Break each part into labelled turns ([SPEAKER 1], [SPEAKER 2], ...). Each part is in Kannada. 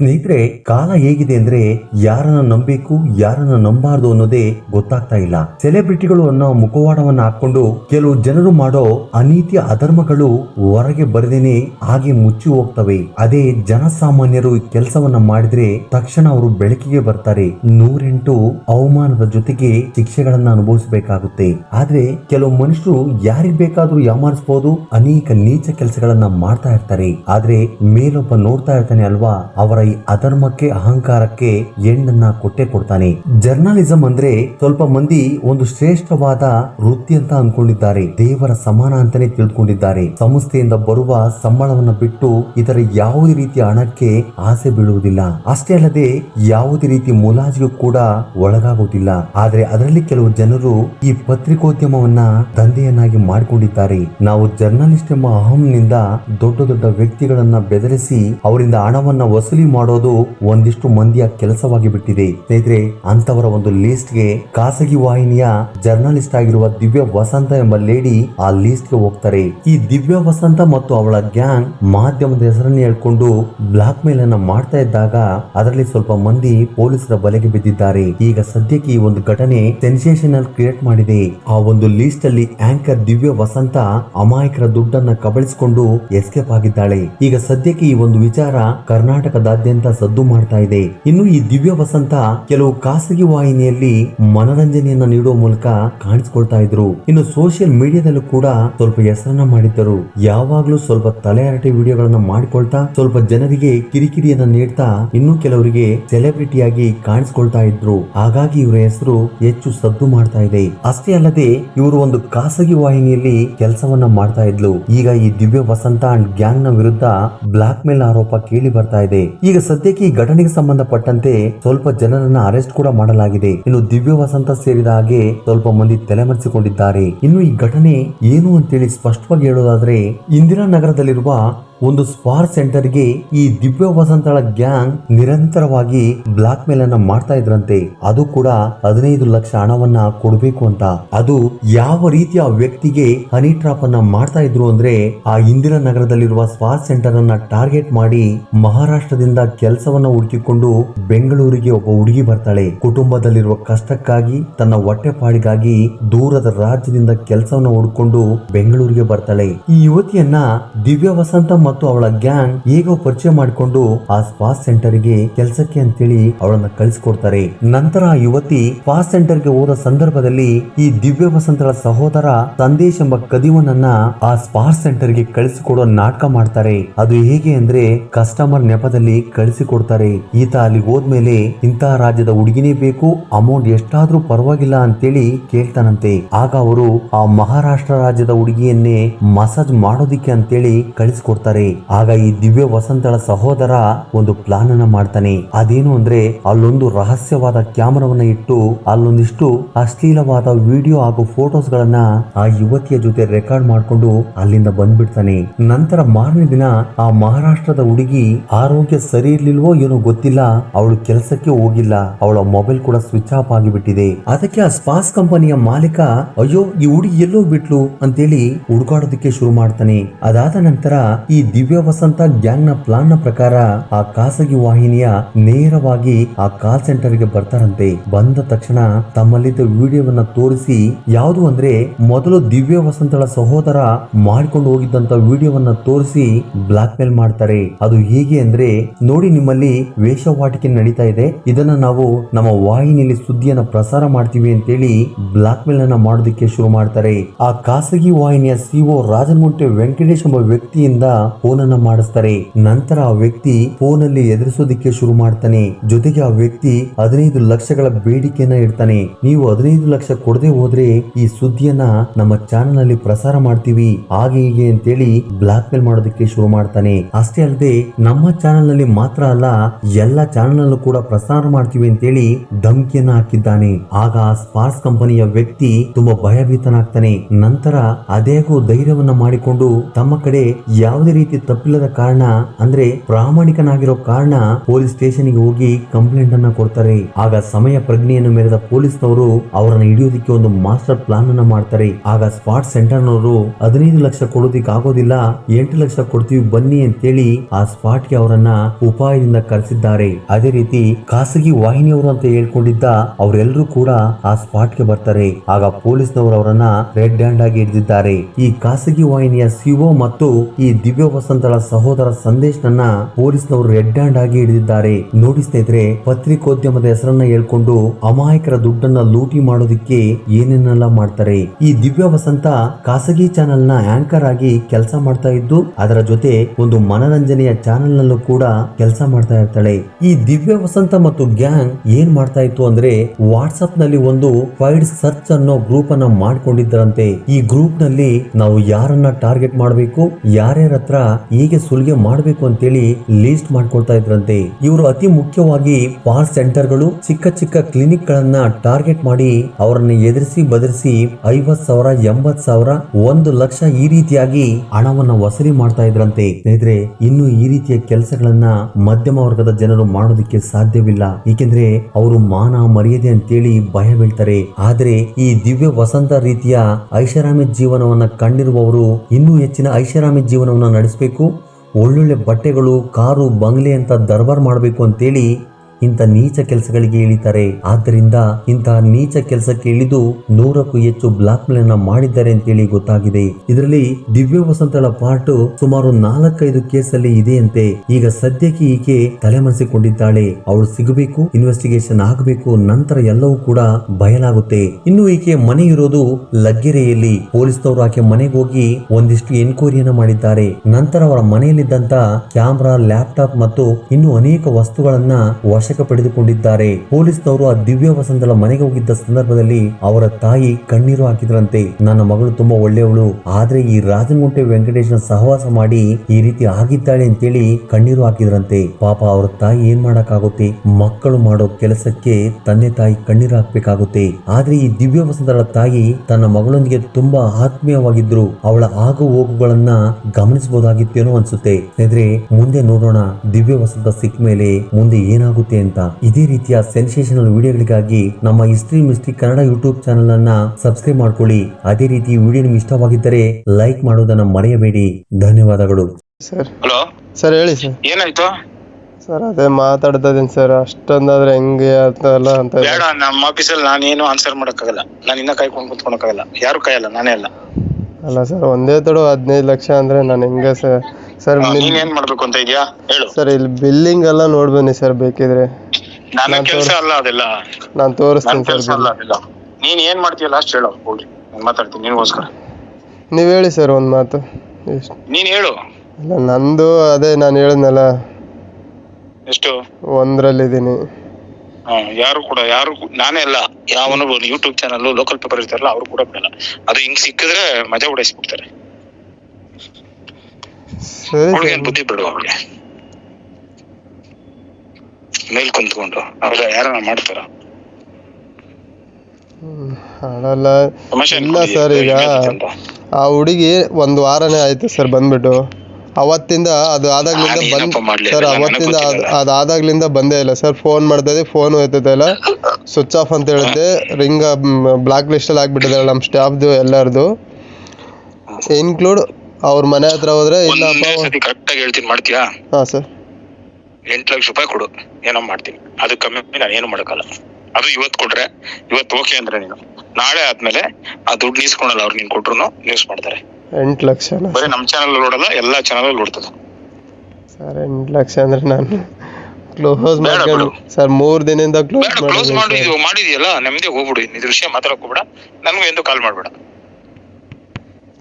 [SPEAKER 1] ಸ್ನೇಹಿತರೆ, ಕಾಲ ಹೇಗಿದೆ ಅಂದ್ರೆ ಯಾರನ್ನ ನಂಬಬೇಕು, ಯಾರನ್ನ ನಂಬಾರ್ದು ಅನ್ನೋದೇ ಗೊತ್ತಾಗ್ತಾ ಇಲ್ಲ. ಸೆಲೆಬ್ರಿಟಿಗಳು ಅನ್ನೋ ಮುಖವಾಡವನ್ನ ಹಾಕೊಂಡು ಕೆಲವು ಜನರು ಮಾಡೋ ಅನೀತಿಯ ಅಧರ್ಮಗಳು ಹೊರಗೆ ಬರದೇನೆ ಹಾಗೆ ಮುಚ್ಚಿ ಹೋಗ್ತವೆ. ಅದೇ ಜನಸಾಮಾನ್ಯರು ಕೆಲಸವನ್ನ ಮಾಡಿದ್ರೆ ತಕ್ಷಣ ಅವರು ಬೆಳಕಿಗೆ ಬರ್ತಾರೆ. ನೂರೆಂಟು ಅವಮಾನದ ಜೊತೆಗೆ ಶಿಕ್ಷೆಗಳನ್ನ ಅನುಭವಿಸಬೇಕಾಗುತ್ತೆ. ಆದ್ರೆ ಕೆಲವು ಮನುಷ್ಯರು ಯಾರಿಗ್ ಬೇಕಾದ್ರೂ ಯಾಮಾರಿಸಬಹುದು ಅನೇಕ ನೀಚ ಕೆಲಸಗಳನ್ನ ಮಾಡ್ತಾ ಇರ್ತಾರೆ. ಆದ್ರೆ ಮೇಲೊಬ್ಬ ನೋಡ್ತಾ ಇರ್ತಾನೆ ಅಲ್ವಾ, ಅವರ ಈ ಅಧರ್ಮಕ್ಕೆ ಅಹಂಕಾರಕ್ಕೆ ಹೆಣ್ಣನ್ನ ಕೊಟ್ಟೆ ಕೊಡ್ತಾನೆ. ಜರ್ನಲಿಸಂ ಅಂದ್ರೆ ಸ್ವಲ್ಪ ಮಂದಿ ಒಂದು ಶ್ರೇಷ್ಠವಾದ ವೃತ್ತಿ ಅಂತ ಅನ್ಕೊಂಡಿದ್ದಾರೆ. ದೇವರ ಸಮಾನ ಅಂತಾನೆ ತಿಳ್ಕೊಂಡಿದ್ದಾರೆ. ಸಂಸ್ಥೆಯಿಂದ ಬರುವ ಸಂಬಳವನ್ನ ಬಿಟ್ಟು ಇದರ ಯಾವುದೇ ರೀತಿಯ ಹಣಕ್ಕೆ ಆಸೆ ಬೀಳುವುದಿಲ್ಲ. ಅಷ್ಟೇ ಅಲ್ಲದೆ ಯಾವುದೇ ರೀತಿ ಮುಲಾಜಿಗೂ ಕೂಡ ಒಳಗಾಗುವುದಿಲ್ಲ. ಆದ್ರೆ ಅದರಲ್ಲಿ ಕೆಲವು ಜನರು ಈ ಪತ್ರಿಕೋದ್ಯಮವನ್ನ ದಂಧೆಯನ್ನಾಗಿ ಮಾಡಿಕೊಂಡಿದ್ದಾರೆ. ನಾವು ಜರ್ನಲಿಸ್ಟ್ ಎಂಬ ಅಹಂನಿಂದ ದೊಡ್ಡ ದೊಡ್ಡ ವ್ಯಕ್ತಿಗಳನ್ನ ಬೆದರಿಸಿ ಅವರಿಂದ ಹಣವನ್ನ ವಸೂಲಿ ಮಾಡೋದು ಒಂದಿಷ್ಟು ಮಂದಿಯ ಕೆಲಸವಾಗಿ ಬಿಟ್ಟಿದೆ. ಸ್ನೇಹಿತರೆ, ಅಂತವರ ಒಂದು ಲಿಸ್ಟ್ಗೆ ಖಾಸಗಿ ವಾಹಿನಿಯ ಜರ್ನಲಿಸ್ಟ್ ಆಗಿರುವ ದಿವ್ಯ ವಸಂತ ಎಂಬ ಲೇಡಿ ಆ ಲಿಸ್ಟ್ಗೆ ಹೋಗ್ತಾರೆ. ಈ ದಿವ್ಯ ವಸಂತ ಮತ್ತು ಅವಳ ಗ್ಯಾಂಗ್ ಮಾಧ್ಯಮದ ಹೆಸರನ್ನು ಹೇಳ್ಕೊಂಡು ಬ್ಲಾಕ್ ಮೇಲ್ ಅನ್ನ ಮಾಡ್ತಾ ಇದ್ದಾಗ ಅದರಲ್ಲಿ ಸ್ವಲ್ಪ ಮಂದಿ ಪೊಲೀಸರ ಬಲೆಗೆ ಬಿದ್ದಿದ್ದಾರೆ. ಈಗ ಸದ್ಯಕ್ಕೆ ಈ ಒಂದು ಘಟನೆ ಸೆನ್ಸೇಷನಲ್ ಕ್ರಿಯೇಟ್ ಮಾಡಿದೆ. ಆ ಒಂದು ಲಿಸ್ಟ್ ಅಲ್ಲಿ ಆಂಕರ್ ದಿವ್ಯ ವಸಂತ ಅಮಾಯಕರ ದುಡ್ಡನ್ನ ಕಬಳಿಸಿಕೊಂಡು ಎಸ್ಕೇಪ್ ಆಗಿದ್ದಾಳೆ. ಈಗ ಸದ್ಯಕ್ಕೆ ಈ ಒಂದು ವಿಚಾರ ಕರ್ನಾಟಕದಾದ್ಯಂತ ಸದ್ದು ಮಾಡ್ತಾ ಇದೆ. ಇನ್ನು ಈ ದಿವ್ಯ ವಸಂತ ಕೆಲವು ಖಾಸಗಿ ವಾಹಿನಿಯಲ್ಲಿ ಮನರಂಜನೆಯನ್ನ ನೀಡುವ ಮೂಲಕ ಕಾಣಿಸ್ಕೊಳ್ತಾ ಇದ್ರು. ಇನ್ನು ಸೋಷಿಯಲ್ ಮೀಡಿಯಾದಲ್ಲೂ ಕೂಡ ಸ್ವಲ್ಪ ಹೆಸರನ್ನ ಮಾಡಿದ್ದರು. ಯಾವಾಗ್ಲೂ ಸ್ವಲ್ಪ ತಲೆಹರಟೆ ವಿಡಿಯೋಗಳನ್ನ ಮಾಡಿಕೊಳ್ತಾ, ಸ್ವಲ್ಪ ಜನರಿಗೆ ಕಿರಿಕಿರಿಯನ್ನ ನೀಡ್ತಾ ಇನ್ನು ಕೆಲವರಿಗೆ ಸೆಲೆಬ್ರಿಟಿಯಾಗಿ ಕಾಣಿಸ್ಕೊಳ್ತಾ ಇದ್ರು. ಹಾಗಾಗಿ ಇವರ ಹೆಸರು ಹೆಚ್ಚು ಸದ್ದು ಮಾಡ್ತಾ ಇದೆ. ಅಷ್ಟೇ ಅಲ್ಲದೆ ಇವರು ಒಂದು ಖಾಸಗಿ ವಾಹಿನಿಯಲ್ಲಿ ಕೆಲಸವನ್ನ ಮಾಡ್ತಾ ಇದ್ಲು. ಈಗ ಈ ದಿವ್ಯ ವಸಂತ ಅಂಡ್ ಗ್ಯಾಂಗ್ನ ವಿರುದ್ಧ ಬ್ಲಾಕ್ ಮೇಲ್ ಆರೋಪ ಕೇಳಿ ಬರ್ತಾ ಇದೆ. ಈಗ ಸದ್ಯಕ್ಕೆ ಈ ಘಟನೆಗೆ ಸಂಬಂಧಪಟ್ಟಂತೆ ಸ್ವಲ್ಪ ಜನರನ್ನ ಅರೆಸ್ಟ್ ಕೂಡ ಮಾಡಲಾಗಿದೆ. ಇನ್ನು ದಿವ್ಯ ವಸಂತ ಸೇರಿದ ಹಾಗೆ ಸ್ವಲ್ಪ ಮಂದಿ ತಲೆಮರೆಸಿಕೊಂಡಿದ್ದಾರೆ. ಇನ್ನು ಈ ಘಟನೆ ಏನು ಅಂತೇಳಿ ಸ್ಪಷ್ಟವಾಗಿ ಹೇಳೋದಾದ್ರೆ ಇಂದಿರಾನಗರದಲ್ಲಿರುವ ಒಂದು ಸ್ಪಾರ್ ಸೆಂಟರ್ಗೆ ಈ ದಿವ್ಯ ವಸಂತಳ ಗ್ಯಾಂಗ್ ನಿರಂತರವಾಗಿ ಬ್ಲಾಕ್ ಮೇಲ್ ಅನ್ನ ಮಾಡ್ತಾ ಇದ್ರಂತೆ. ಅದು ಕೂಡ ಹದಿನೈದು ಲಕ್ಷ ಹಣವನ್ನ ಕೊಡಬೇಕು ಅಂತ. ಅದು ಯಾವ ರೀತಿಯ ವ್ಯಕ್ತಿಗೆ ಹನಿ ಟ್ರಾಪ್ ಅನ್ನ ಮಾಡ್ತಾ ಇದ್ರು ಅಂದ್ರೆ ಆ ಇಂದಿರಾ ನಗರದಲ್ಲಿರುವ ಸ್ಪಾರ್ ಸೆಂಟರ್ ಅನ್ನ ಟಾರ್ಗೆಟ್ ಮಾಡಿ ಮಹಾರಾಷ್ಟ್ರದಿಂದ ಕೆಲಸವನ್ನ ಹುಡುಕಿಕೊಂಡು ಬೆಂಗಳೂರಿಗೆ ಒಬ್ಬ ಹುಡುಗಿ ಬರ್ತಾಳೆ. ಕುಟುಂಬದಲ್ಲಿರುವ ಕಷ್ಟಕ್ಕಾಗಿ, ತನ್ನ ಹೊಟ್ಟೆಪಾಡಿಗಾಗಿ ದೂರದ ರಾಜ್ಯದಿಂದ ಕೆಲಸವನ್ನ ಹುಡುಕೊಂಡು ಬೆಂಗಳೂರಿಗೆ ಬರ್ತಾಳೆ. ಈ ಯುವತಿಯನ್ನ ದಿವ್ಯ ವಸಂತ ಮತ್ತು ಅವಳ ಗ್ಯಾಂಗ್ ಹೇಗೋ ಪರಿಚಯ ಮಾಡಿಕೊಂಡು ಆ ಸ್ಪಾ ಸೆಂಟರ್ಗೆ ಕೆಲಸಕ್ಕೆ ಅಂತೇಳಿ ಅವಳನ್ನ ಕಳಿಸ್ಕೊಡ್ತಾರೆ. ನಂತರ ಯುವತಿ ಸ್ಪಾ ಸೆಂಟರ್ಗೆ ಹೋದ ಸಂದರ್ಭದಲ್ಲಿ ಈ ದಿವ್ಯ ವಸಂತಳ ಸಹೋದರ ಸಂದೇಶ್ ಎಂಬ ಕದಿವನನ್ನ ಆ ಸ್ಪಾ ಸೆಂಟರ್ಗೆ ಕಳಿಸಿಕೊಡೋ ನಾಟಕ ಮಾಡ್ತಾರೆ. ಅದು ಹೇಗೆ ಅಂದ್ರೆ ಕಸ್ಟಮರ್ ನೆಪದಲ್ಲಿ ಕಳಿಸಿಕೊಡ್ತಾರೆ. ಈತ ಅಲ್ಲಿ ಹೋದ್ಮೇಲೆ ಇಂತಹ ರಾಜ್ಯದ ಹುಡುಗಿನೇ ಬೇಕು, ಅಮೌಂಟ್ ಎಷ್ಟಾದ್ರೂ ಪರವಾಗಿಲ್ಲ ಅಂತೇಳಿ ಕೇಳ್ತಾನಂತೆ. ಆಗ ಅವರು ಆ ಮಹಾರಾಷ್ಟ್ರ ರಾಜ್ಯದ ಹುಡುಗಿಯನ್ನೇ ಮಸಾಜ್ ಮಾಡೋದಿಕ್ಕೆ ಅಂತೇಳಿ ಕಳಿಸ್ಕೊಡ್ತಾರೆ. ಆಗ ಈ ದಿವ್ಯ ವಸಂತಳ ಸಹೋದರ ಒಂದು ಪ್ಲಾನ್ ಅನ್ನ ಮಾಡ್ತಾನೆ. ಅದೇನು ಅಂದ್ರೆ ಅಲ್ಲೊಂದು ರಹಸ್ಯವಾದ ಕ್ಯಾಮರಾವನ್ನ ಇಟ್ಟು ಅಲ್ಲೊಂದಿಷ್ಟು ಅಶ್ಲೀಲವಾದ ವಿಡಿಯೋ ಹಾಗೂ ಫೋಟೋಸ್ ಗಳನ್ನ ಆ ಯುವತಿಯ ಜೊತೆ ರೆಕಾರ್ಡ್ ಮಾಡ್ಕೊಂಡು ಅಲ್ಲಿಂದ ಬಂದ್ಬಿಡ್ತಾನೆ. ನಂತರ ಮಾರನೇ ದಿನ ಆ ಮಹಾರಾಷ್ಟ್ರದ ಹುಡುಗಿ ಆರೋಗ್ಯ ಸರಿ ಇರ್ಲಿಲ್ವೋ ಏನೋ ಗೊತ್ತಿಲ್ಲ, ಅವಳು ಕೆಲಸಕ್ಕೆ ಹೋಗಿಲ್ಲ, ಅವಳ ಮೊಬೈಲ್ ಕೂಡ ಸ್ವಿಚ್ ಆಫ್ ಆಗಿಬಿಟ್ಟಿದೆ. ಅದಕ್ಕೆ ಆ ಸ್ಪಾಸ್ ಕಂಪನಿಯ ಮಾಲೀಕ, ಅಯ್ಯೋ, ಈ ಹುಡುಗಿ ಎಲ್ಲೋ ಬಿಟ್ಲು ಅಂತೇಳಿ ಹುಡುಕಾಡೋದಕ್ಕೆ ಶುರು ಮಾಡ್ತಾನೆ. ಅದಾದ ನಂತರ ಈ ದಿವ್ಯ ವಸಂತ ನ ಪ್ಲಾನ್ನ ಪ್ರಕಾರ ಆ ಖಾಸಗಿ ವಾಹಿನಿಯ ನೇರವಾಗಿ ಆ ಕಾಲ್ ಸೆಂಟರ್ಗೆ ಬರ್ತಾರಂತೆ. ಬಂದ ತಕ್ಷಣ ತಮ್ಮಲ್ಲಿದ್ದ ವಿಡಿಯೋವನ್ನ ತೋರಿಸಿ, ಯಾವುದು ಅಂದ್ರೆ ಮೊದಲು ದಿವ್ಯ ವಸಂತಳ ಸಹೋದರ ಮಾಡಿಕೊಂಡು ಹೋಗಿದ್ದಂತ ವಿಡಿಯೋವನ್ನ ತೋರಿಸಿ ಬ್ಲಾಕ್ ಮೇಲ್ ಮಾಡ್ತಾರೆ. ಅದು ಹೇಗೆ ಅಂದ್ರೆ, ನೋಡಿ ನಿಮ್ಮಲ್ಲಿ ವೇಷವಾಟಿಕೆ ನಡೀತಾ ಇದೆ. ಇದನ್ನ ನಾವು ನಮ್ಮ ವಾಹಿನಿಯಲ್ಲಿ ಸುದ್ದಿಯನ್ನ ಪ್ರಸಾರ ಮಾಡ್ತೀವಿ ಅಂತೇಳಿ ಬ್ಲಾಕ್ ಮೇಲ್ ಅನ್ನ ಮಾಡೋದಕ್ಕೆ ಶುರು ಮಾಡ್ತಾರೆ. ಆ ಖಾಸಗಿ ವಾಹಿನಿಯ ಸಿಒ ರಾಜಮುಂಟೆ ವೆಂಕಟೇಶ್ ಎಂಬ ವ್ಯಕ್ತಿಯಿಂದ ಫೋನ್ ಅನ್ನ ಮಾಡಿಸ್ತಾರೆ. ನಂತರ ಆ ವ್ಯಕ್ತಿ ಫೋನ್ ಅಲ್ಲಿ ಎದುರಿಸೋದಿಕ್ಕೆ ಶುರು ಮಾಡ್ತಾನೆ. ಜೊತೆಗೆ ಆ ವ್ಯಕ್ತಿ ಹದಿನೈದು ಲಕ್ಷಗಳ ಬೇಡಿಕೆಯನ್ನ ಇಡ್ತಾನೆ. ನೀವು ಹದಿನೈದು ಲಕ್ಷ ಕೊಡದೆ ಹೋದ್ರೆ ಈ ಸುದ್ದಿಯನ್ನ ನಮ್ಮ ಚಾನೆಲ್ ಅಲ್ಲಿ ಪ್ರಸಾರ ಮಾಡ್ತೀವಿ. ಹಾಗೆ ಹೀಗೆ ಅಂತೇಳಿ ಬ್ಲಾಕ್ ಮೇಲ್ ಮಾಡೋದಕ್ಕೆ ಶುರು ಮಾಡ್ತಾನೆ. ಅಷ್ಟೇ ಅಲ್ಲದೆ ನಮ್ಮ ಚಾನೆಲ್ನಲ್ಲಿ ಮಾತ್ರ ಅಲ್ಲ, ಎಲ್ಲ ಚಾನೆಲ್ ಅಲ್ಲೂ ಕೂಡ ಪ್ರಸಾರ ಮಾಡ್ತೀವಿ ಅಂತೇಳಿ ಧಮಕಿಯನ್ನ ಹಾಕಿದ್ದಾನೆ. ಆಗ ಆ ಸ್ಪಾರ್ಸ್ ಕಂಪನಿಯ ವ್ಯಕ್ತಿ ತುಂಬಾ ಭಯಭೀತನಾಗ್ತಾನೆ. ನಂತರ ಅದೇಗೂ ಧೈರ್ಯವನ್ನ ಮಾಡಿಕೊಂಡು ತಮ್ಮ ಕಡೆ ಯಾವುದೇ ರೀತಿ ತಪ್ಪಿಲ್ಲದ ಕಾರಣ, ಅಂದ್ರೆ ಪ್ರಾಮಾಣಿಕನಾಗಿರೋ ಕಾರಣ ಪೊಲೀಸ್ ಸ್ಟೇಷನ್ಗೆ ಹೋಗಿ ಕಂಪ್ಲೇಂಟ್ ಅನ್ನ ಕೊಡ್ತಾರೆ. ಆಗ ಸಮಯ ಪ್ರಜ್ಞೆಯನ್ನು ಮೆರೆದ ಪೊಲೀಸ್ನವರು ಅವರನ್ನ ಹಿಡಿಯೋದಿಕ್ಕೆ ಒಂದು ಮಾಸ್ಟರ್ ಪ್ಲಾನ್ ಅನ್ನ ಮಾಡ್ತಾರೆ. ಆಗ ಸ್ಪಾಟ್ ಸೆಂಟರ್ನವರು, ಹದಿನೈದು ಲಕ್ಷ ಕೊಡೋದಿಕ್ ಆಗೋದಿಲ್ಲ, ಎಂಟು ಲಕ್ಷ ಕೊಡ್ತೀವಿ ಬನ್ನಿ ಅಂತೇಳಿ ಆ ಸ್ಪಾಟ್ಗೆ ಅವರನ್ನ ಉಪಾಯದಿಂದ ಕರೆಸಿದ್ದಾರೆ. ಅದೇ ರೀತಿ ಖಾಸಗಿ ವಾಹಿನಿಯವರು ಅಂತ ಹೇಳ್ಕೊಂಡಿದ್ದ ಅವರೆಲ್ಲರೂ ಕೂಡ ಆ ಸ್ಪಾಟ್ಗೆ ಬರ್ತಾರೆ. ಆಗ ಪೊಲೀಸ್ನವರು ಅವರನ್ನ ರೆಡ್ ಹ್ಯಾಂಡ್ ಆಗಿ ಹಿಡಿದಿದ್ದಾರೆ. ಈ ಖಾಸಗಿ ವಾಹಿನಿಯ ಸಿಒ ಮತ್ತು ಈ ದಿವ್ಯ ವಸಂತಳ ಸಹೋದರ ಸಂದೇಶ್ನನ್ನ ಪೊಲೀಸ್ನವರು ರೆಡ್ ಹ್ಯಾಂಡ್ ಆಗಿ ಹಿಡಿದಿದ್ದಾರೆ. ನೋಡಿ ಸ್ನೇಹಿತರೆ ಪತ್ರಿಕೋದ್ಯಮದ ಹೆಸರನ್ನ ಹೇಳ್ಕೊಂಡು ಅಮಾಯಕರ ದುಡ್ಡನ್ನ ಲೂಟಿ ಮಾಡೋದಿಕ್ಕೆ ಏನೇನೆಲ್ಲ ಮಾಡ್ತಾರೆ. ಈ ದಿವ್ಯ ವಸಂತ ಖಾಸಗಿ ಚಾನೆಲ್ನ ಆಂಕರ್ ಆಗಿ ಕೆಲಸ ಮಾಡ್ತಾ ಇದ್ದು, ಅದರ ಜೊತೆ ಒಂದು ಮನರಂಜನೆಯ ಚಾನೆಲ್ ನಲ್ಲೂ ಕೂಡ ಕೆಲಸ ಮಾಡ್ತಾ ಇರ್ತಾಳೆ. ಈ ದಿವ್ಯ ವಸಂತ ಮತ್ತು ಗ್ಯಾಂಗ್ ಏನ್ ಮಾಡ್ತಾ ಇತ್ತು ಅಂದ್ರೆ ವಾಟ್ಸ್ಆಪ್ನಲ್ಲಿ ಒಂದು ಫೈಡ್ ಸರ್ಚ್ ಅನ್ನೋ ಗ್ರೂಪ್ ಅನ್ನ ಮಾಡ್ಕೊಂಡಿದ್ದರಂತೆ. ಈ ಗ್ರೂಪ್ನಲ್ಲಿ ನಾವು ಯಾರನ್ನ ಟಾರ್ಗೆಟ್ ಮಾಡಬೇಕು, ಯಾರ್ಯಾರ ಹತ್ರ ಹೇಗೆ ಸುಲಿಗೆ ಮಾಡಬೇಕು ಅಂತೇಳಿ ಲೀಸ್ಟ್ ಮಾಡ್ಕೊಳ್ತಾ ಇದ್ರಂತೆ. ಇವರು ಅತಿ ಮುಖ್ಯವಾಗಿ ಪಾರ್ ಸೆಂಟರ್ಗಳು ಚಿಕ್ಕ ಚಿಕ್ಕ ಕ್ಲಿನಿಕ್ ಗಳನ್ನ ಟಾರ್ಗೆಟ್ ಮಾಡಿ ಅವರನ್ನ ಎದುರಿಸಿ ಬದರಿಸಿ ಐವತ್ ಸಾವಿರ ಎಂಬತ್ ಸಾವಿರ, ಒಂದು ಲಕ್ಷ ಈ ರೀತಿಯಾಗಿ ಹಣವನ್ನ ವಸೂಲಿ ಮಾಡ್ತಾ ಇದ್ರಂತೆ. ಸ್ನೇಹಿತರೆ, ಇನ್ನು ಈ ರೀತಿಯ ಕೆಲಸಗಳನ್ನ ಮಧ್ಯಮ ವರ್ಗದ ಜನರು ಮಾಡೋದಕ್ಕೆ ಸಾಧ್ಯವಿಲ್ಲ. ಏಕೆಂದ್ರೆ ಅವರು ಮಾನ ಮರ್ಯಾದೆ ಅಂತೇಳಿ ಭಯ ಬೀಳ್ತಾರೆ. ಆದ್ರೆ ಈ ದಿವ್ಯ ವಸಂತ ರೀತಿಯ ಐಷಾರಾಮಿ ಜೀವನವನ್ನ ಕಂಡಿರುವವರು ಇನ್ನೂ ಹೆಚ್ಚಿನ ಐಷಾರಾಮಿ ಜೀವನವನ್ನ ನಡೆಸಬೇಕು ಒಳ್ಳೊಳ್ಳೆ ಬಟ್ಟೆಗಳು ಕಾರು ಬಂಗ್ಲೆ ಅಂತ ದರ್ಬಾರ್ ಮಾಡಬೇಕು ಅಂತೇಳಿ ಇಂಥ ನೀಚ ಕೆಲಸಗಳಿಗೆ ಇಳಿತಾರೆ. ಆದ್ದರಿಂದ ಇಂತಹ ನೀಚ ಕೆಲಸಕ್ಕೆ ಇಳಿದು ನೂರಕ್ಕೂ ಹೆಚ್ಚು ಬ್ಲಾಕ್ ಮೇಲ್ ಮಾಡಿದ್ದಾರೆ ಅಂತೇಳಿ ಗೊತ್ತಾಗಿದೆ. ಇದರಲ್ಲಿ ದಿವ್ಯ ವಸಂತಳ ಪಾರ್ಟ್ ಸುಮಾರು ನಾಲ್ಕೈದು ಕೇಸಲ್ಲಿ ಇದೆಯಂತೆ. ಈಗ ಸದ್ಯಕ್ಕೆ ಈಕೆ ತಲೆಮರೆಸಿಕೊಂಡಿದ್ದಾಳೆ. ಅವಳು ಸಿಗಬೇಕು ಇನ್ವೆಸ್ಟಿಗೇಷನ್ ಆಗಬೇಕು, ನಂತರ ಎಲ್ಲವೂ ಕೂಡ ಬಯಲಾಗುತ್ತೆ. ಇನ್ನು ಈಕೆ ಮನೆ ಇರೋದು ಲಗ್ಗೆರೆಯಲ್ಲಿ. ಪೊಲೀಸ್ನವರು ಆಕೆ ಮನೆಗೆ ಹೋಗಿ ಒಂದಿಷ್ಟು ಎನ್ಕ್ವೈರಿಯನ್ನ ಮಾಡಿದ್ದಾರೆ. ನಂತರ ಅವರ ಮನೆಯಲ್ಲಿದ್ದಂತ ಕ್ಯಾಮ್ರಾ, ಲ್ಯಾಪ್ಟಾಪ್ ಮತ್ತು ಇನ್ನು ಅನೇಕ ವಸ್ತುಗಳನ್ನ ವಶಕ್ಕೆ ಪಡೆದುಕೊಂಡಿದ್ದಾರೆ. ಪೊಲೀಸ್ನವರು ಆ ದಿವ್ಯ ವಸಂತಳ ಮನೆಗೆ ಹೋಗಿದ್ದ ಸಂದರ್ಭದಲ್ಲಿ ಅವರ ತಾಯಿ ಕಣ್ಣೀರು ಹಾಕಿದ್ರಂತೆ. ನನ್ನ ಮಗಳು ತುಂಬಾ ಒಳ್ಳೆಯವಳು. ಆದ್ರೆ ಈ ರಾಜನಗುಂಟೆ ವೆಂಕಟೇಶನ ಸಹವಾಸ ಮಾಡಿ ಈ ರೀತಿ ಆಗಿದ್ದಾಳೆ ಅಂತೇಳಿ ಕಣ್ಣೀರು ಹಾಕಿದ್ರಂತೆ. ಪಾಪ ಅವರ ತಾಯಿ ಏನ್ ಮಾಡಕ್ಕಾಗುತ್ತೆ? ಮಕ್ಕಳು ಮಾಡೋ ಕೆಲಸಕ್ಕೆ ತಂದೆ ತಾಯಿ ಕಣ್ಣೀರು ಹಾಕ್ಬೇಕಾಗುತ್ತೆ. ಆದ್ರೆ ಈ ದಿವ್ಯ ವಸಂತಳ ತಾಯಿ ತನ್ನ ಮಗಳೊಂದಿಗೆ ತುಂಬಾ ಆತ್ಮೀಯವಾಗಿದ್ರು. ಅವಳ ಆಗು ಹೋಗುಗಳನ್ನ ಗಮನಿಸಬಹುದಾಗಿತ್ತೇನೋ ಅನ್ಸುತ್ತೆ. ಸ್ನೇಹಿತರೆ, ಮುಂದೆ ನೋಡೋಣ ದಿವ್ಯ ವಸಂತ ಸಿಕ್ಕ ಮೇಲೆ ಮುಂದೆ ಏನಾಗುತ್ತೆ ಅಂತ ಇದೇ ರೀತಿಯ ಸೆನ್ಸೇಷನಲ್ ವಿಡಿಯೋಗಳಿಗಾಗಿ ನಮ್ಮ history mystery Kannada YouTube channel ಅನ್ನ ಸಬ್ಸ್ಕ್ರೈಬ್ ಮಾಡ್ಕೊಳ್ಳಿ. ಅದೇ ರೀತಿ ವಿಡಿಯೋ ನಿಮ್ಗೆ ಇಷ್ಟವಾಗಿದ್ದರೆ ಲೈಕ್ ಮಾಡೋದನ್ನ ಮರೆಯಬೇಡಿ. ಧನ್ಯವಾದಗಳು.
[SPEAKER 2] ಸರ್.
[SPEAKER 3] ಹಲೋ
[SPEAKER 2] ಸರ್ ಹೇಳಿ ಸರ್.
[SPEAKER 3] ಏನಾಯ್ತು?
[SPEAKER 2] ಸರ್ ಅದೇ ಮಾತಾಡ್ತಾ ಇದೀನಿ ಸರ್. ಅಷ್ಟೊಂದಾದ್ರೆ ಹೆಂಗೆ ಅಂತ ಎಲ್ಲ ಅಂತ
[SPEAKER 3] ಬೇಡ ನಮ್ಮ ಆಫೀಸಲ್ಲಿ ನಾನೇನು ಆನ್ಸರ್ ಮಾಡೋಕ್ಕಾಗಲ್ಲ. ನಾನು ಇನ್ನ ಕಾಯ್ಕೊಂಡು ಕುತ್ಕೊಳಕ್ಕಾಗಲ್ಲ. ಯಾರು ಕಾಯಲ್ಲ ನಾನೇ ಅಲ್ಲ.
[SPEAKER 2] ಅಲ್ಲ ಸರ್ ಒಂದೇ ತಡ ಹದಿನೈದು ಲಕ್ಷ ಅಂದ್ರೆ ನಾನು ಹೆಂಗೆ ಸರ್? ಸರ್
[SPEAKER 3] ನೀನ್ ಏನ್ ಮಾಡ್ಬೇಕು ಅಂತ ಇದೆಯಾ? ಹೇಳು.
[SPEAKER 2] ಸರ್ ಇಲ್ಲಿ ಬಿಲ್ಲಿಂಗ್ ಎಲ್ಲ ನೋಡ್ಬನ್ನಿ ಸರ್ ಬೇಕಿದ್ರೆ.
[SPEAKER 3] ನನ್ನ ಕೆಲಸ ಅಲ್ಲ ಅದೆಲ್ಲ.
[SPEAKER 2] ನಾನು
[SPEAKER 3] ನನ್ನ
[SPEAKER 2] ತೋರಿಸ್ತೀನಿ
[SPEAKER 3] ಕೆಲಸ
[SPEAKER 2] ಸರ್
[SPEAKER 3] ಅಲ್ಲ ಅದೆಲ್ಲ. ನೀನ್ ಏನ್ ಮಾಡ್ತೀಯ ಲಾಸ್ಟ್ ಹೇಳು ಹೋಗಿ. ನಾನು ಮಾತಾಡ್ತೀನಿ ನಿನಗೋಸ್ಕರ.
[SPEAKER 2] ನೀವು ಹೇಳಿ ಸರ್ ಒಂದು ಮಾತು. ಎಷ್ಟು
[SPEAKER 3] ನೀನ್ ಹೇಳು.
[SPEAKER 2] ಅಲ್ಲ ನಂದು ಅದೇ ನಾನು ಹೇಳಿದ್ನಲ್ಲ.
[SPEAKER 3] ಎಷ್ಟು?
[SPEAKER 2] ಒಂದ್ರಲ್ಲಿದ್ದೀನಿ.
[SPEAKER 3] ಆ ಯಾರು ಕೂಡ ಯಾರು ಕೂ- ನಾನೇ ಅಲ್ಲ. ಯಾವನು ಯೂಟ್ಯೂಬ್ ಚಾನಲ್ ಲೋಕಲ್ ಪೇಪರ್ ಇರ್ತಾರಲ್ಲ ಅವ್ರು ಕೂಡ ಬಿಡಲ್ಲ. ಅದು ಹಿಂಗ್ ಸಿಕ್ಕಿದ್ರೆ ಮಜಾ ಉಡಾಯಿಸ್ಬಿಡ್ತಾರೆ ಬುದ್ಧಿ ಬಿಡು ಅವ್ಳಿಗೆ ಮೇಲ್ ಕುಂತ್ಕೊಂಡು. ಅವ್ರ ಯಾರನ್ನ ಮಾಡ್ತಾರ?
[SPEAKER 2] ಇಲ್ಲ ಸರ್ ಈಗ ಆ ಹುಡುಗಿ ಒಂದು ವಾರನೇ ಆಯ್ತು ಸರ್ ಬಂದ್ಬಿಟ್ಟು. ಅವತ್ತಿಂದ ಅದು ಆದಾಗ್ಲಿಂದ ಬಂದ್ ಸರ್ ಅವತ್ತಿಂದ ಅದು ಆದಾಗ್ಲಿಂದ ಬಂದೇ ಇಲ್ಲ ಸರ್. ಫೋನ್ ಮಾಡ್ತಾ ಫೋನ್ ಹೋಯ್ತದೆ ಇಲ್ಲ ಸ್ವಿಚ್ ಆಫ್ ಅಂತ ಹೇಳಿದ್ದೆ. ರಿಂಗ್ ಬ್ಲಾಕ್ ಲಿಸ್ಟ್ ಅಲ್ಲಿ ಆಗ್ಬಿಟ್ಟಿದೆ ನಮ್ಮ ಸ್ಟಾಫ್ದು ಎಲ್ಲರದು. ಇನ್ಕ್ಲೂಡ್ ಅವ್ರ ಮನೆ ಹತ್ರ ಹೋದ್ರೆ ಇಲ್ಲಪ್ಪ
[SPEAKER 3] ಒಂದೇ ಸತಿ ಕರೆಕ್ಟ್ ಆಗಿ ಹೇಳ್ತೀನಿ ಮಾಡ್ತೀಯಾ?
[SPEAKER 2] ಹಾ ಸರ್
[SPEAKER 3] ಎಂಟು ಲಕ್ಷ ರೂಪಾಯಿ ಕೊಡು ಏನೋ ಮಾಡ್ತೀನಿ. ಅದು ಕಮ್ಮಿ ನಾನು ಏನು ಮಾಡಕ್ಕಲ್ಲ. ಅದು ಇವತ್ತು ಕೊಟ್ರೆ ಇವತ್ತು ಓಕೆ ಅಂದ್ರೆ ನೀನು. ನಾಳೆ ಆದ್ಮೇಲೆ ಆ ದುಡ್ಡು ನೀಸ್ಕೊಳಲ್ಲ ಅವ್ರು ನೀನ್ ಕೊಟ್ರು ನ್ಯೂಸ್ ಮಾಡ್ತಾರೆ.
[SPEAKER 2] ಎಂಟು ಲಕ್ಷ
[SPEAKER 3] ಬರೀ ನಮ್ ಚಾನಲ್ ನೋಡಲ್ಲ ಎಲ್ಲಾ ಚಾನಲ್ ನೋಡ್ತದೆ.
[SPEAKER 2] ಸರ್ ಎಂಟು ಲಕ್ಷ ಅಂದ್ರೆ ನಾನು ಕ್ಲೋಸ್
[SPEAKER 3] ಬೇಡ
[SPEAKER 2] ಮಾಡ್ಕೊಂಡು
[SPEAKER 3] ಬಿಡು.
[SPEAKER 2] ಸರ್ ಮೂರ್ ದಿನದಿಂದ ಕ್ಲೋಸ್
[SPEAKER 3] ಕ್ಲೋಸ್
[SPEAKER 2] ಮಾಡಿದ್ದೀನಿ
[SPEAKER 3] ಮಾಡಿದ್ಯಲ್ಲ ನೆಮ್ಮದಿ ಹೋಗ್ಬಿಡು. ಇದ್ರ ವಿಷಯ ಮಾತಾಡಕ್ ಹೋಗ್ಬೇಡ. ನನ್ಗೂ ಎಂದು ಕಾಲ್ ಮಾಡ್ಬೇಡ.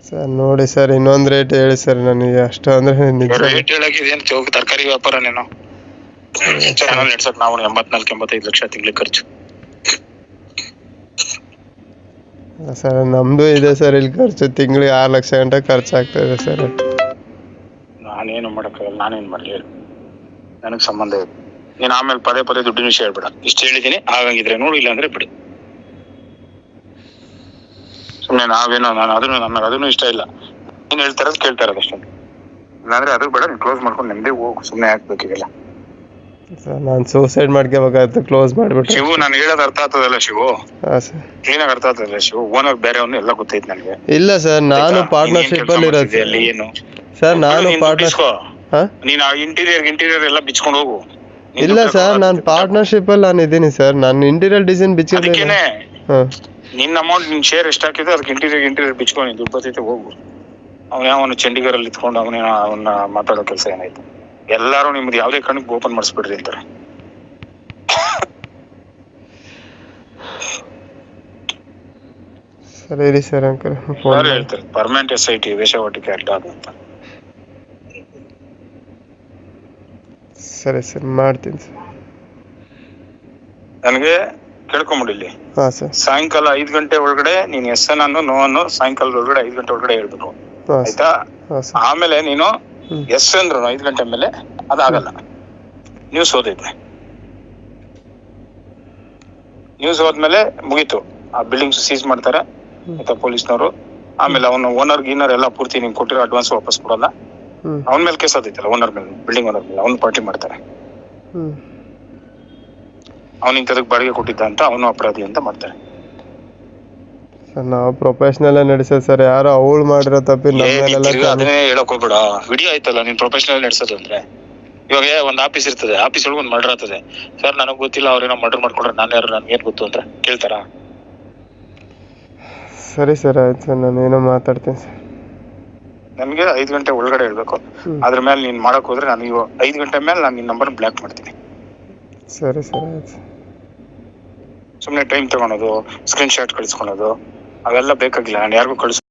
[SPEAKER 2] ಸರ್ ನೋಡಿ ಸರ್ ಇನ್ನೊಂದ್ ರೇಟ್ ಹೇಳಿ ಸರ್ ನನಗೆ. ಅಷ್ಟು ಅಂದ್ರೆ ನಿಜ.
[SPEAKER 3] ರೇಟ್ ಹೇಳಕ್ಕೆ ಇದೇನು ಚೌಕ್ ತರಕಾರಿ ವ್ಯಾಪಾರ ನೀನು? ಚಾನಲ್ ನಡ್ಸಕ್ ನಾವು ಎಂಬತ್ನಾಲ್ಕು ಎಂಬತ್ತೈದು ಲಕ್ಷ ತಿಂಗಳಿಗೆ ಖರ್ಚು.
[SPEAKER 2] ಸರ್ ನಮ್ದು ಇದೆ ಸರ್ ಇಲ್ಲಿ ಖರ್ಚು. ತಿಂಗಳಿಗೆ ಆರು ಲಕ್ಷ ಗಂಟೆ ಇದೆ ಸರ್.
[SPEAKER 3] ನಾನೇನು ಮಾಡಕ್ಕಾಗಲ್ಲ ನಾನೇನ್ ಮಾಡಲಿ ಹೇಳು. ನನಗ್ ಸಂಬಂಧ ಇದೆ ನೀನ್ ಆಮೇಲೆ ಪದೇ ಪದೇ ದುಡ್ಡಿನ ವಿಷಯ ಹೇಳ್ಬೇಡ. ಇಷ್ಟು ಹೇಳಿದೀನಿ ಆಗಂಗಿದ್ರೆ ನೋಡು ಇಲ್ಲ ಅಂದ್ರೆ ಬಿಡು. ಸುಮ್ನೆ ನಾವೇನೋ ನಾನು ಅದನ್ನು ನನಗೆ ಅದನ್ನು ಇಷ್ಟ ಇಲ್ಲ. ನೀನ್ ಹೇಳ್ತಾರದು ಕೇಳ್ತಾರ ಕೇಳ್ತಾ ಇರೋದು ಅಷ್ಟೇ. ಇಲ್ಲಾಂದ್ರೆ ಅದು ಬೇಡ ನೀನ್ ಕ್ಲೋಸ್ ಮಾಡ್ಕೊಂಡು ನೆಮ್ಮದಿ ಹೋಗು ಸುಮ್ಮನೆ ಹಾಕ್ಬೇಕಿಲ್ಲ
[SPEAKER 2] ಸರ್ ನಾನು ಸೂಸೈಡ್ ಮಾಡ್ಕೋಬೇಕಾಗುತ್ತೆ ಕ್ಲೋಸ್ ಮಾಡ್ಬಿಟ್ಟು.
[SPEAKER 3] ಶಿವು ನಾನು ಹೇಳೋದು ಅರ್ಥ ಆಗ್ತದಲ್ಲ ಶಿವು?
[SPEAKER 2] ಹಾಂ ಸರ್.
[SPEAKER 3] ಕ್ಲೀನಾಗಿ ಅರ್ಥ ಆಗ್ತದಲ್ಲ ಶಿವು? ಓನರ್ ಬೇರೆಯವನು ಎಲ್ಲ ಗೊತ್ತೈತೆ ನನಗೆ.
[SPEAKER 2] ಇಲ್ಲ ಸರ್ ನಾನು ಪಾರ್ಟ್ನರ್ಶಿಪ್ ಅಲ್ಲಿ ಇರೋದು.
[SPEAKER 3] ಅಲ್ಲಿ? ಏನು?
[SPEAKER 2] ಸರ್ ನಾನು ಪಾರ್ಟ್ನರ್. ಹಾ?
[SPEAKER 3] ನೀನ್ ಆ ಇಂಟೀರಿಯರ್ ಇಂಟೀರಿಯರ್ ಎಲ್ಲ ಬಿಚ್ಕೊಂಡು ಹೋಗು.
[SPEAKER 2] ಇಲ್ಲ ಸರ್ ನಾನು ಪಾರ್ಟ್ನರ್ಶಿಪ್ ಅಲ್ಲಿ ನಾನು ಇದ್ದೀನಿ ಸರ್. ನಾನು ಇಂಟೀರಿಯರ್ ಡಿಸೈನ್ ಬಿಚ್ಚಿದ್ದೀನಿ
[SPEAKER 3] ಅದಕ್ಕೇನೆ.
[SPEAKER 2] ಹಾಂ.
[SPEAKER 3] ನಿನ್ನ ಅಮೌಂಟ್ ನಿನ್ ಶೇರ್ ಎಷ್ಟು ಹಾಕಿದ್ರೆ ಅದಕ್ಕೆ ಇಂಟೀರಿಯರ್ ಇಂಟೀರಿಯರ್ ಬಿಚ್ಕೊಂಡು ದುಡ್ಡು ಬರ್ತೈತೆ ಹೋಗು. ಅವನ ಅವನು ಚಂಡೀಗಢಲ್ಲಿ ಇತ್ಕೊಂಡು ಅವನ ಅವನ್ನ ಮಾತಾಡೋ ಕೆಲಸ ಏನಾಯ್ತು? ಎಲ್ಲಾರು ನಿಮ್ದು ಯಾವ್ದೇ ಕಾರಣಕ್ಕೆ ಓಪನ್ ಮಾಡಿಸ್ಬಿಡ್ರಿ ಅಂತಾರೆ.
[SPEAKER 2] ಸರಿ ಸರ್ ಅಂಕಲ್. ಫೋನ್
[SPEAKER 3] ಹೇಳ್ತಾರೆ. ಪರ್ಮನೆಂಟ್ ಎಸ್ ಐ ಟಿ ವೇಷವಾಟಿಕೆ ಅಡ್ಡ ಅಂತ
[SPEAKER 2] ಸರಿ ಸರ್ ಮಾಡ್ತೀನಿ ಸರ್
[SPEAKER 3] ನನಗೆ
[SPEAKER 2] ಹಾಂ ಸರ್.
[SPEAKER 3] ಸಾಯಂಕಾಲ ಐದ್ ಗಂಟೆ ಒಳಗಡೆ ನೀನ್ ಎಸ್ ಎನ್ ಅನ್ನು ನೋ ಅನ್ನು ಸಾಯಂಕಾಲ ಒಳಗಡೆ ಐದ್ ಗಂಟೆ ಒಳಗಡೆ ಹೇಳ್ಬಿಡು
[SPEAKER 2] ಹಾಂ ಸರ್.
[SPEAKER 3] ಆಯ್ತಾ?
[SPEAKER 2] ಹಾಂ ಸರ್.
[SPEAKER 3] ಆಮೇಲೆ ನೀನು
[SPEAKER 2] ಹ್ಮ್.
[SPEAKER 3] ಎಸ್ ಅಂದ್ರು ಐದ್ ಗಂಟೆ ಮೇಲೆ ಅದಾಗಲ್ಲ. ನ್ಯೂಸ್ ಓದಿದ್ದೆ ನ್ಯೂಸ್ ಹೋದ್ಮೇಲೆ ಮುಗೀತು. ಆ ಬಿಲ್ಡಿಂಗ್ಸ್ ಸೀಸ್ ಮಾಡ್ತಾರೆ ಆಯ್ತಾ ಪೊಲೀಸ್ನವರು. ಆಮೇಲೆ ಅವನು ಓನರ್ ಗೀನರ್ ಎಲ್ಲ ಪೂರ್ತಿ ನೀನ್ ಕೊಟ್ಟಿರೋ ಅಡ್ವಾನ್ಸ್ ವಾಪಸ್ ಕೊಡಲ್ಲ. ಅವನ ಮೇಲೆ ಕೇಸ್ ಆದೈತಲ್ಲ ಓನರ್ ಮೇಲೆ ಬಿಲ್ಡಿಂಗ್ ಓನರ್ ಮೇಲೆ ಅವ್ನು ಪಾರ್ಟಿ ಮಾಡ್ತಾರೆ. ಅವ್ನು ಇಂಥದಕ್ಕೆ ಬಾಡಿಗೆ ಕೊಟ್ಟಿದ್ದ ಅಂತ ಅವನು ಅಪರಾಧಿ ಅಂತ ಮಾಡ್ತಾರೆ.
[SPEAKER 2] ಸರ್ ನಾವು ಪ್ರೊಫೆಷನಲ್ ನಡೆಸೋದು ಸರ್ ಯಾರೋ ಅವಳು ಮಾಡಿರೋ ತಪ್ಪಿ
[SPEAKER 3] ಏ, ನೀನ್ ಅದನ್ನೇ ಹೇಳಕ್ ಹೋಗ್ಬೇಡ. ವಿಡಿಯೋ ಆಯ್ತಲ್ಲ ನೀನ್ ಪ್ರೊಫೆಷನಲ್ ನಡೆಸೋದು ಅಂದ್ರೆ? ಇವಾಗ ಒಂದ್ ಆಫೀಸ್ ಇರ್ತದೆ ಆಫೀಸ್ ಒಳಗೆ ಒಂದ್ ಮರ್ಡರ್ ಆಗ್ತದೆ. ಸರ್ ನನಗ್ ಗೊತ್ತಿಲ್ಲ ಅವ್ರೇನೋ ಮರ್ಡರ್ ಮಾಡ್ಕೊಂಡ್ರೆ ನಾನು ಯಾರು ನನ್ಗೆ ಏನ್ ಗೊತ್ತು ಅಂತ ಕೇಳ್ತಾರ?
[SPEAKER 2] ಸರಿ ಸರ್ ಆಯ್ತು ಸರ್ ನಾನು ಏನೋ ಮಾತಾಡ್ತೀನಿ ಸರ್.
[SPEAKER 3] ನನ್ಗೆ ಐದು ಗಂಟೆ ಒಳಗಡೆ ಹೇಳ್ಬೇಕು. ಅದ್ರ ಮೇಲೆ ನೀನ್ ಮಾಡಕ್ ಹೋದ್ರೆ ನಾನು ಐದು ಐದ್ ಗಂಟೆ ಮೇಲೆ ನಾನು ನಿನ್ ನಂಬರ್ ಬ್ಲಾಕ್ ಮಾಡ್ತೀನಿ.
[SPEAKER 2] ಸರಿ ಸರಿ, ಆಯ್ತು. ಸರ್
[SPEAKER 3] ಸುಮ್ನೆ ಟೈಮ್ ತಗೊಳೋದು ಸ್ಕ್ರೀನ್ ಶಾಟ್ ಕಳಿಸ್ಕೊಳೋದು, ಅವೆಲ್ಲ ಬೇಕಾಗಿಲ್ಲ, ನಾನು ಯಾರಿಗೂ ಕಳಿಸ್